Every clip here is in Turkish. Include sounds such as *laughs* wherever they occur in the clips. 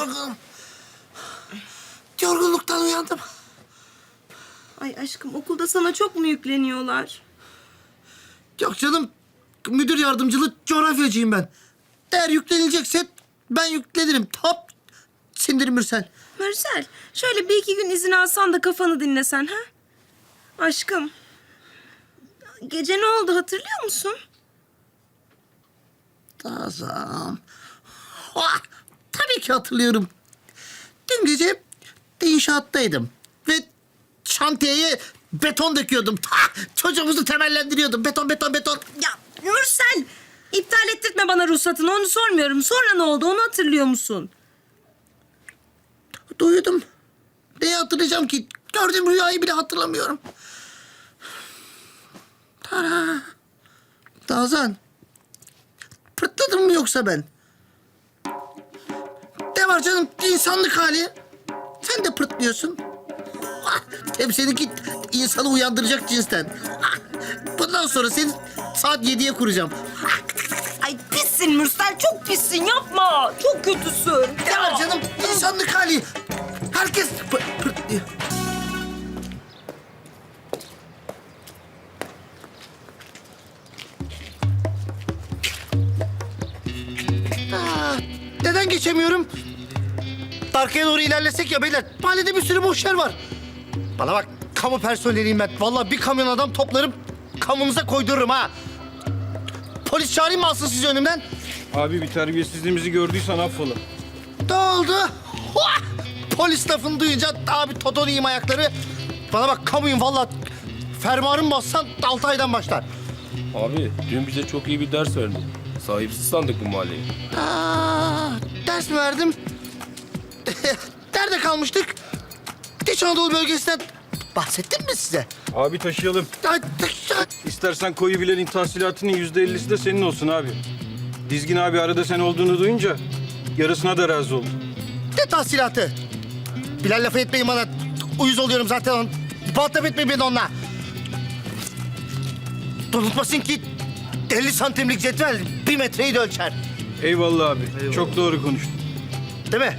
Yorgunum. Yorgunluktan uyandım. Ay aşkım okulda sana çok mu yükleniyorlar? Yok canım. Müdür yardımcılı coğrafyacıyım ben. Eğer yüklenilecekse ben yüklenirim. Top sindir Mürsel. Mürsel şöyle bir iki gün izin alsan da kafanı dinlesen ha? Aşkım. Gece ne oldu hatırlıyor musun? Tazam. Ah, tabii ki hatırlıyorum. Dün gece inşaattaydım. Ve şantiyeye beton döküyordum. Ah, çocuğumuzu temellendiriyordum. Beton, beton, beton. Ya Mürsel iptal ettirtme bana ruhsatını onu sormuyorum. Sonra ne oldu onu hatırlıyor musun? Uyudum. Neyi hatırlayacağım ki? Gördüğüm rüyayı bile hatırlamıyorum. Tara. Tazan. Pırtladım mı yoksa ben? Var canım? insanlık hali. Sen de pırtlıyorsun. Ah, Hem seninki insanı uyandıracak cinsten. Ah, Bundan sonra seni saat yediye kuracağım. Ah, Ay pissin Mürsel çok pissin yapma. Çok kötüsün. Ne var canım? İnsanlık hali. Herkes pı- pırtlıyor. Aa, neden geçemiyorum? Arkaya doğru ilerlesek ya beyler. Mahallede bir sürü boş yer var. Bana bak kamu personeliyim ben. Vallahi bir kamyon adam toplarım kamunuza koydururum ha. Polis çağırayım mı alsın sizi önümden? Abi bir terbiyesizliğimizi gördüysen affola. Ne oldu? Hua! Polis lafını duyunca abi totonuyum ayakları. Bana bak kamuyum vallahi. Fermuarımı bassan altı aydan başlar. Abi dün bize çok iyi bir ders verdi. Sahipsiz sandık bu mahalleyi. Aa, ders mi verdim? *laughs* Nerede kalmıştık? İç Anadolu bölgesinden bahsettim mi size? Abi taşıyalım. Ay, İstersen koyu bilenin tahsilatının yüzde ellisi de senin olsun abi. Dizgin abi arada sen olduğunu duyunca yarısına da razı oldu. Ne tahsilatı? Bilal lafı etmeyin bana. Uyuz oluyorum zaten. on. Baltap etmeyin beni onunla. Unutmasın ki 50 santimlik cetvel bir metreyi de ölçer. Eyvallah abi. Çok doğru konuştun. Değil mi?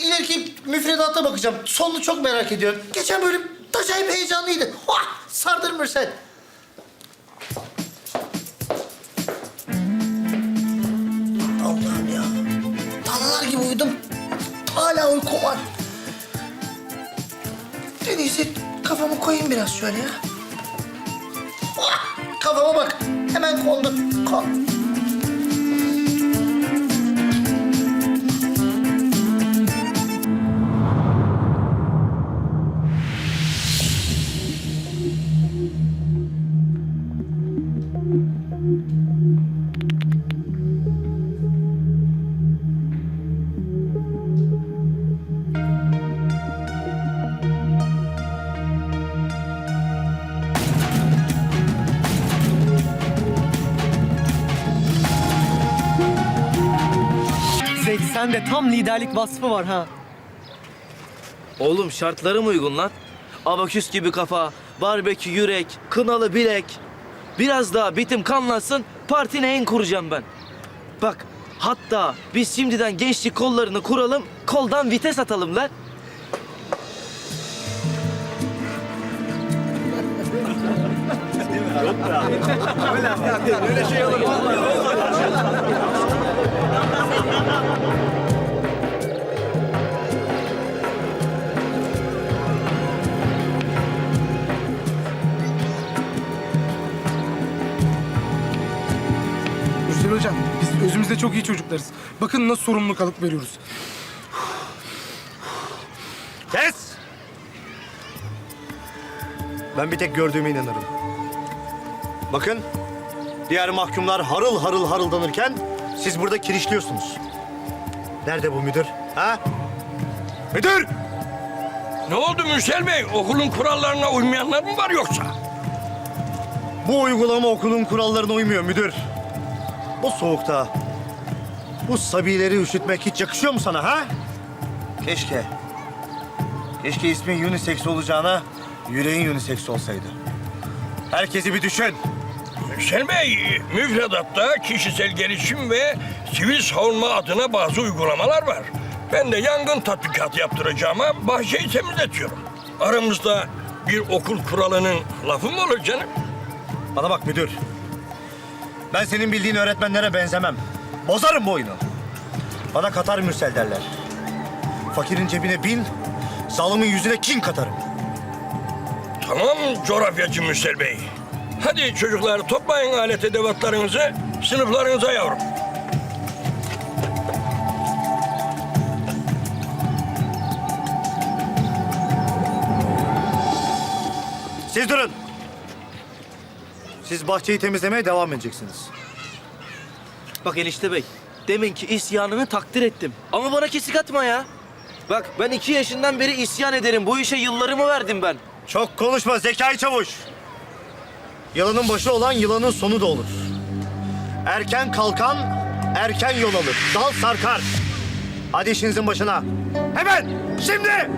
ileriki müfredata bakacağım. Sonunu çok merak ediyorum. Geçen bölüm acayip heyecanlıydı. Hua! Sardır Mürsel. Allah'ım ya. Danalar gibi uyudum. Hala uykum var. En iyisi kafamı koyayım biraz şöyle ya. Hua! Kafama bak. Hemen kondu. Kon. Zek sende tam liderlik vasfı var ha. Oğlum şartlarım uygun lan. Abaküs gibi kafa, barbekü yürek, kınalı bilek. Biraz daha bitim kanlansın, partine en kuracağım ben. Bak, hatta biz şimdiden gençlik kollarını kuralım, koldan vites atalım lan. Mürsel biz özümüzde çok iyi çocuklarız. Bakın nasıl sorumluluk alıp veriyoruz. Kes! Ben bir tek gördüğüme inanırım. Bakın, diğer mahkumlar harıl harıl harıldanırken siz burada kirişliyorsunuz. Nerede bu müdür? Ha? Müdür! Ne oldu Mürsel Bey? Okulun kurallarına uymayanlar mı var yoksa? Bu uygulama okulun kurallarına uymuyor müdür. Bu soğukta bu sabileri üşütmek hiç yakışıyor mu sana ha? Keşke. Keşke ismin unisex olacağına yüreğin unisex olsaydı. Herkesi bir düşün. Mürsel Bey, müfredatta kişisel gelişim ve sivil savunma adına bazı uygulamalar var. Ben de yangın tatbikatı yaptıracağıma bahçeyi temizletiyorum. Aramızda bir okul kuralının lafı mı olur canım? Bana bak müdür. Ben senin bildiğin öğretmenlere benzemem. Bozarım bu oyunu. Bana katar mürsel derler. Fakirin cebine bin, zalimin yüzüne kin katarım. Tamam coğrafyacı Mürsel Bey. Hadi çocuklar toplayın alet edevatlarınızı sınıflarınıza yavrum. Siz durun. Siz bahçeyi temizlemeye devam edeceksiniz. Bak enişte bey, deminki isyanını takdir ettim. Ama bana kesik atma ya. Bak ben iki yaşından beri isyan ederim. Bu işe yıllarımı verdim ben. Çok konuşma Zekai Çavuş. Yılanın başı olan yılanın sonu da olur. Erken kalkan erken yol alır. Dal sarkar. Hadi işinizin başına. Hemen şimdi.